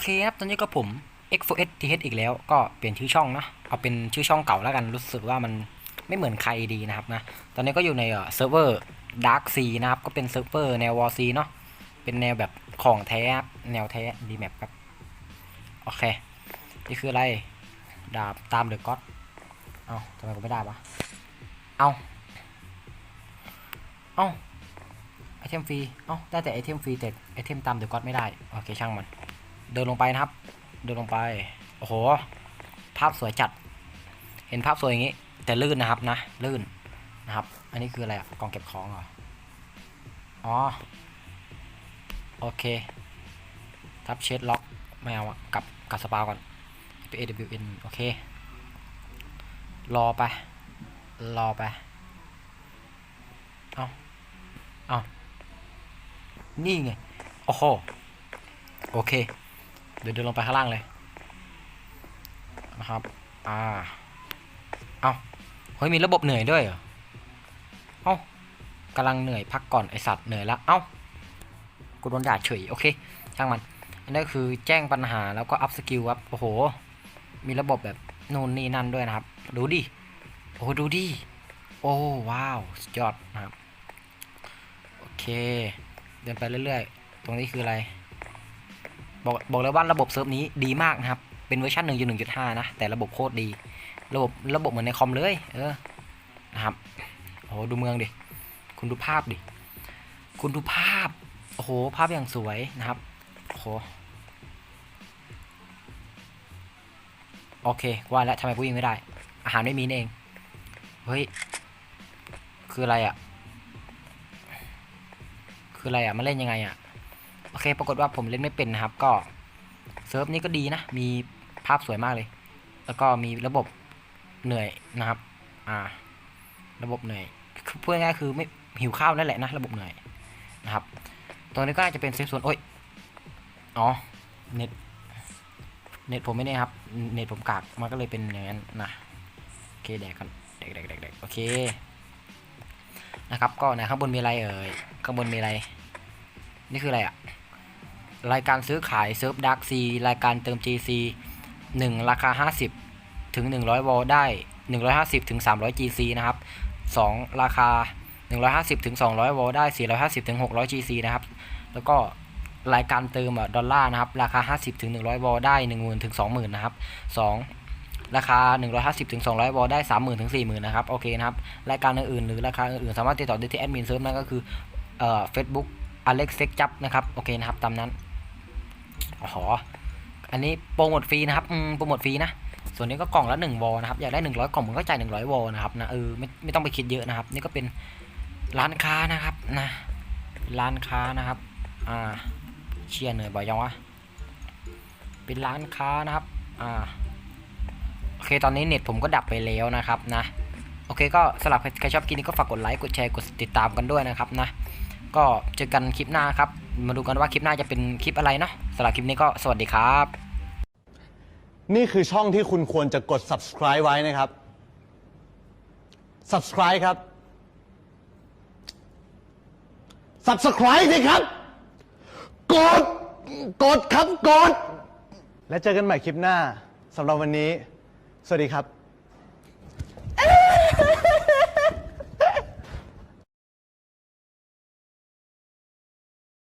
เคครับตอนนี้ก็ผม X4S TH อีกแล้วก็เปลี่ยนชื่อช่องนะเอาเป็นชื่อช่องเก่าแล้วกันรู้สึกว่ามันไม่เหมือนใครดีนะครับนะตอนนี้ก็อยู่ในเอ่อเซิร์ฟเวอร์ Dark Sea นะครับก็เป็นเซิร์ฟเวอร์แนว War C เนาะเป็นแนวแบบของแท้แนวแท้ดีแมปครับโอเคนี่คืออะไรดาบตามเดอะก็ d เอาทำไมกูไม่ได้วะเอาเอาไอเทมฟรีเอาได้แต่ไอเทมฟรีแต่ไอเทมตามเดอะก็ d ไม่ได้โอเคช่างมัน เดินลงไปนะครับ เดินลงไป โอ้โห ภาพสวยจัด เห็นภาพสวยอย่างนี้ แต่ลื่นนะครับนะ ลื่นนะครับ อันนี้คืออะไรกล่องเก็บของเหรอ อ๋อ โอเค ทับเชดล็อกไม่เอาอะกลับกลับสปาก่อน p a w n โอเค รอไป รอไป เอาเอานี่ไง โอ้โห โอเค เดี๋ยวเดินลงไปข้างล่างเลยนะครับ อ่า เอาเฮ้ยมีระบบเหนื่อยด้วยเหรอ เอ้ากำลังเหนื่อยพักก่อนไอสัตว์เหนื่อยละ เอ้า กูโดนด่าเฉย โอเค ช่างมัน อันนี้คือแจ้งปัญหาแล้วก็อัพสกิลครับ โอ้โห มีระบบแบบนู่นนี่นั่นด้วยนะครับ ดูดิ โอ้ดูดิ โอ้ว้าวสุดยอดนะครับ โอเค เดินไปเรื่อยๆ ตรงนี้คืออะไร บอกบอกเลยว่าระบบเซิร์ฟนี้ดีมากนะครับ เป็นเวอร์ชัน1.1.5 นะ แต่ระบบโคตรดี ระบบระบบเหมือนในคอมเลย เออ นะครับ โอ้โหดูเมืองดิ คุณดูภาพดิ คุณดูภาพ โอ้โห ภาพอย่างสวยนะครับ โอ้โห โอเค ว่าแล้วทำไมกูยิงไม่ได้ อาหารไม่มีนี่เอง เฮ้ย คืออะไรอะ่ะ คืออะไรอะ่ะมาเล่นยังไงอะ่ะ โอเค ปรากฏว่าผมเล่นไม่เป็นนะครับ ก็เซิร์ฟนี้ก็ดีนะ มีภาพสวยมากเลย แล้วก็มีระบบเหนื่อยนะครับ อ่า ระบบเหนื่อยคือพูดง่ายคือไม่หิวข้าวนั่นแหละนะ ระบบเหนื่อยนะครับตรงนี้ก็น่าจะเป็นเซฟโซนโอ้ย อ๋อ เน็ต เน็ตผมไม่ได้ครับ เน็ตผมกาก มันก็เลยเป็นอย่างนั้นนะ โอเคแดกกันแดกแดกแดกแดกโอเค นะครับ ก็นะข้างบนมีอะไรเอ่ย ข้างบนมีอะไร นี่คืออะไรอะ รายการซื้อขายเซิร์ฟดักซีรายการเติม GC 1 ราคา 50 ถึง 100 วอลได้ 150 ถึง 300 GC นะครับ 2 ราคา 150 ถึง 200 วอลได้ 450 ถึง 600 GC นะครับ แล้วก็รายการเติมดอลลาร์นะครับ ราคา 50 ถึง 100 วอลได้ 10,000 ถึง 20,000 นะครับ 2 ราคา 150 ถึง 200 วอลได้ 30,000 ถึง 40,000 นะครับ โอเคนะครับ รายการอื่นๆ หรือราคาอื่นๆ สามารถติดต่อได้ที่แอดมินเซิร์ฟนั่นก็คือเอ่อ Facebook อเล็กเซ็กจับนะครับ โอเคนะครับ ตามนั้น อ๋อ อันนี้โปรโมทฟรีนะครับอืมโปรโมทฟรีนะ ส่วนนี้ก็กล่องละ1วอลนะครับ อยากได้100กล่องมันก็จ่าย100วอลนะครับนะ เออ ไม่ไม่ต้องไปคิดเยอะนะครับ นี่ก็เป็นร้านค้านะครับนะ ร้านค้านะครับ อ่า เชียร์เหนื่อยบ่อยยังวะ เป็นร้านค้านะครับ อ่า โอเค ตอนนี้เน็ตผมก็ดับไปแล้วนะครับนะ โอเค ก็สำหรับใครชอบคลิปนี้ก็ฝากกดไลค์ กดแชร์ กดติดตามกันด้วยนะครับนะ ก็เจอกันคลิปหน้าครับ มาดูกันว่าคลิปหน้าจะเป็นคลิปอะไรเนาะสำหรับคลิปนี้ก็สวัสดีครับ นี่คือช่องที่คุณควรจะกด subscribe ไว้นะครับ subscribe ครับ subscribe สิครับ กด กดครับ กด และเจอกันใหม่คลิปหน้าสำหรับวันนี้ สวัสดีครับ